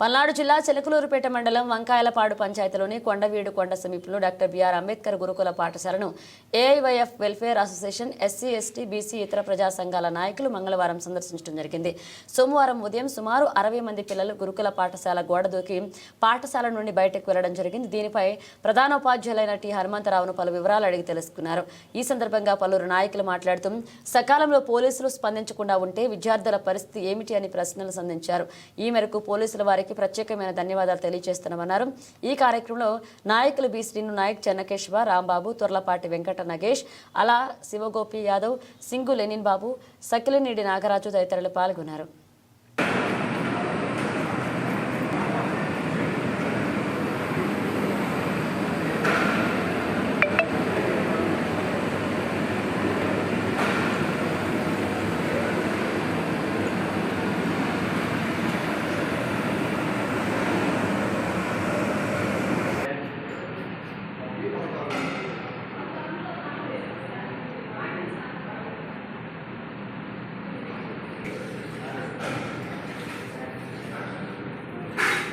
పల్నాడు జిల్లా చిలకలూరుపేట మండలం వంకాయలపాడు పంచాయతీలోని కొండవీడు కొండ సమీపంలో డాక్టర్ బిఆర్ అంబేద్కర్ గురుకుల పాఠశాలను AIYF welfare association SC ST BC ఇతర ప్రజా సంఘాల నాయకులు మంగళవారం సందర్శించడం జరిగింది. సోమవారం ఉదయం సుమారు అరవై మంది పిల్లలు గురుకుల పాఠశాల గోడ దూకి పాఠశాల నుండి బయటకు వెళ్ళడం జరిగింది. దీనిపై ప్రధానోపాధ్యాయులైన టి. హనుమంతరావును పలు వివరాలు అడిగి తెలుసుకున్నారు. ఈ సందర్భంగా పలువురు నాయకులు మాట్లాడుతూ సకాలంలో పోలీసులు స్పందించకుండా ఉంటే విద్యార్థుల పరిస్థితి ఏమిటి? అని ప్రశ్నలు సంధించారు. ఈ మేరకు పోలీసుల వారికి ప్రత్యేకమైన ధన్యవాదాలు తెలియజేస్తున్నామన్నారు. ఈ కార్యక్రమంలో నాయకులు బి శ్రీను నాయక్ చెన్నకేశ్వ రాంబాబు తొర్లపాటి వెంకట నగేష్ అలా శివగోపి యాదవ్ సింగు లెనిన్ బాబు సకిలినీడి నాగరాజు తదితరులు పాల్గొన్నారు.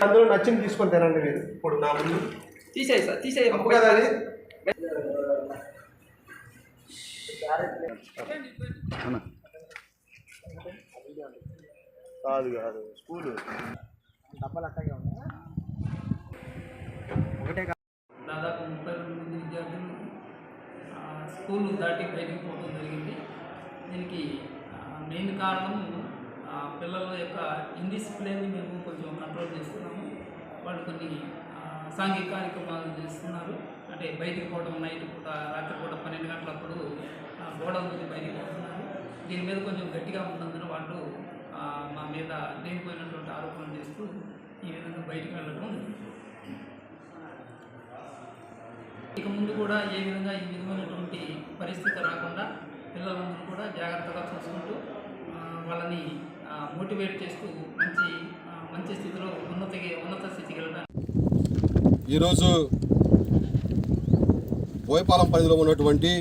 అందులో నచ్చింది తీసుకొని తినండి మీరు. ఇప్పుడు నా ముందు. తీసేయి సార్ తీసేయి. తప్పు కదా అది కాదు కాదు. స్కూల్. దాదాపు ముప్పై రెండు మంది విద్యార్థులు స్కూల్ దాటి బయటికి పోవడం జరిగింది. దీనికి మెయిన్ కారణం పిల్లల యొక్క ఇండిసిప్లిన్ని మేము కొంచెం కంట్రోల్ చేస్తున్నాము వాళ్ళు కొన్ని సాంఘిక కార్యక్రమాలు చేస్తున్నారు. అంటే బయటికి పోవడం నైట్ పూట రాత్రి పూట పన్నెండు గంటలప్పుడు గోడల గోడ నుంచి బయటికి పోతున్నారు. దీని మీద కొంచెం గట్టిగా ఉన్నందున వాళ్ళు మా మీద లేనిపోయినటువంటి ఆరోపణలు చేస్తూ ఈ విధంగా బయటికి వెళ్ళడం ఇక ముందు కూడా ఏ విధంగా ఈ విధమైనటువంటి పరిస్థితి రాకుండా పిల్లలందరూ కూడా జాగ్రత్తగా చూసుకుంటూ వాళ్ళని మోటివేట్ చేస్తూ మంచి మంచి స్థితిలో ఈరోజు బోయపాలెం పరిధిలో ఉన్నటువంటి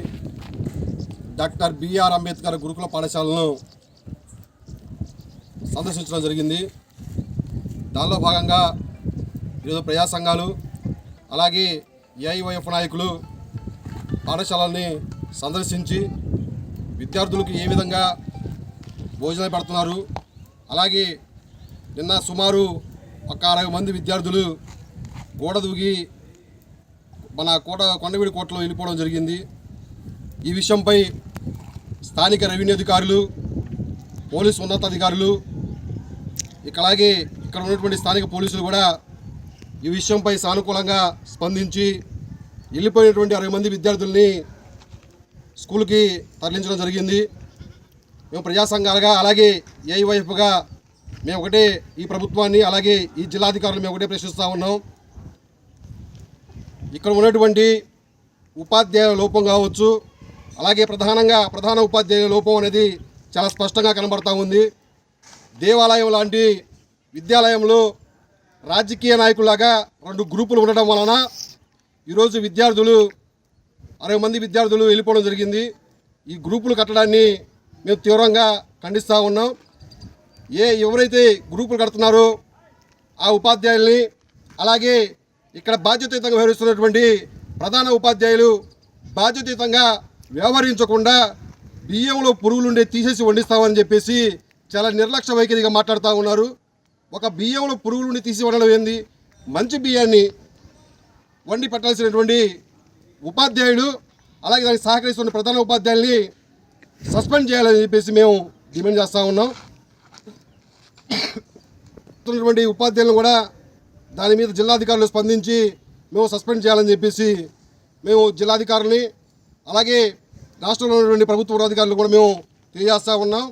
డాక్టర్ బిఆర్ అంబేద్కర్ గురుకుల పాఠశాలను సందర్శించడం జరిగింది. దానిలో భాగంగా ఈరోజు ప్రజా సంఘాలు అలాగే ఏఐవైఎఫ్ నాయకులు పాఠశాలని సందర్శించి విద్యార్థులకు ఏ విధంగా భోజనం పెడుతున్నారు అలాగే నిన్న సుమారు ఒక అరవై మంది విద్యార్థులు గోడ దూకి మన కోట కొండవీడి కోటలో వెళ్ళిపోవడం జరిగింది. ఈ విషయంపై స్థానిక రెవెన్యూ అధికారులు పోలీసు ఉన్నతాధికారులు ఇక ఇక్కడ ఉన్నటువంటి స్థానిక పోలీసులు కూడా ఈ విషయంపై సానుకూలంగా స్పందించి వెళ్ళిపోయినటువంటి అరవై మంది విద్యార్థుల్ని స్కూల్కి తరలించడం జరిగింది. మేము ప్రజా సంఘాలుగా అలాగే ఏఐవైఎఫ్గా మేము ఒకటే ఈ ప్రభుత్వాన్ని అలాగే ఈ జిల్లాధికారులు మేము ఒకటే ప్రశ్నిస్తూ ఉన్నాం. ఇక్కడ ఉన్నటువంటి ఉపాధ్యాయుల లోపం కావచ్చు అలాగే ప్రధానంగా ప్రధాన ఉపాధ్యాయుల లోపం అనేది చాలా స్పష్టంగా కనబడతా ఉంది. దేవాలయం లాంటి విద్యాలయంలో రాజకీయ నాయకులాగా రెండు గ్రూపులు ఉండడం వలన ఈరోజు విద్యార్థులు అరవై మంది విద్యార్థులు వెళ్ళిపోవడం జరిగింది. ఈ గ్రూపులు కట్టడాన్ని మేము తీవ్రంగా ఖండిస్తూ ఉన్నాం. ఏ ఎవరైతే గ్రూపులు కడుతున్నారో ఆ ఉపాధ్యాయుల్ని అలాగే ఇక్కడ బాధ్యతయుతంగా వ్యవహరిస్తున్నటువంటి ప్రధాన ఉపాధ్యాయులు బాధ్యతయుతంగా వ్యవహరించకుండా బియ్యంలో పురుగులుండే తీసేసి వండిస్తామని చెప్పేసి చాలా నిర్లక్ష్య వైఖరిగా మాట్లాడుతూ ఉన్నారు. ఒక బియ్యంలో పురుగులుండి తీసి వండడం ఏంది? మంచి బియ్యాన్ని వండి పెట్టాల్సినటువంటి ఉపాధ్యాయుడు అలాగే దానికి సహకరిస్తున్న ప్రధాన ఉపాధ్యాయుల్ని సస్పెండ్ చేయాలని చెప్పేసి మేము డిమాండ్ చేస్తూ ఉన్నాం. ఉన్నటువంటి ఉపాధ్యాయులను కూడా దాని మీద జిల్లాధికారులు స్పందించి మేము సస్పెండ్ చేయాలని చెప్పేసి మేము జిల్లాధికారులని అలాగే రాష్ట్రంలో ఉన్నటువంటి ప్రభుత్వ ఉన్నతాధికారులు కూడా మేము తెలియజేస్తూ ఉన్నాం.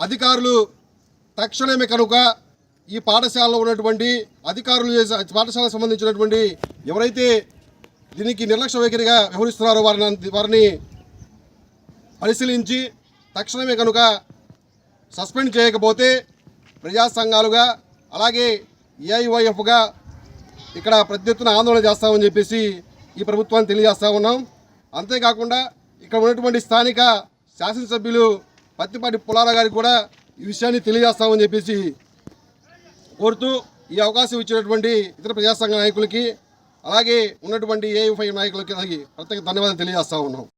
అధికారులు తక్షణమే కనుక ఈ పాఠశాలలో ఉన్నటువంటి అధికారులు చేసే పాఠశాలకు సంబంధించినటువంటి ఎవరైతే దీనికి నిర్లక్ష్య వైఖరిగా వ్యవహరిస్తున్నారో వారిని వారిని పరిశీలించి తక్షణమే కనుక సస్పెండ్ చేయకపోతే ప్రజా సంఘాలుగా అలాగే ఏఐవైఎఫ్గా ఇక్కడ ప్రతి ఎత్తున ఆందోళన చేస్తామని చెప్పేసి ఈ ప్రభుత్వాన్ని తెలియజేస్తా ఉన్నాం. అంతేకాకుండా ఇక్కడ ఉన్నటువంటి స్థానిక శాసనసభ్యులు పత్తిపాటి పులారా గారికి కూడా ఈ విషయాన్ని తెలియజేస్తామని చెప్పేసి కోరుతూ ఈ అవకాశం ఇచ్చినటువంటి ఇతర ప్రజాసంఘ నాయకులకి అలాగే ఉన్నటువంటి ఏఎఫ్ఐ నాయకులకి ప్రత్యేక ధన్యవాదాలు తెలియజేస్తా ఉన్నాం.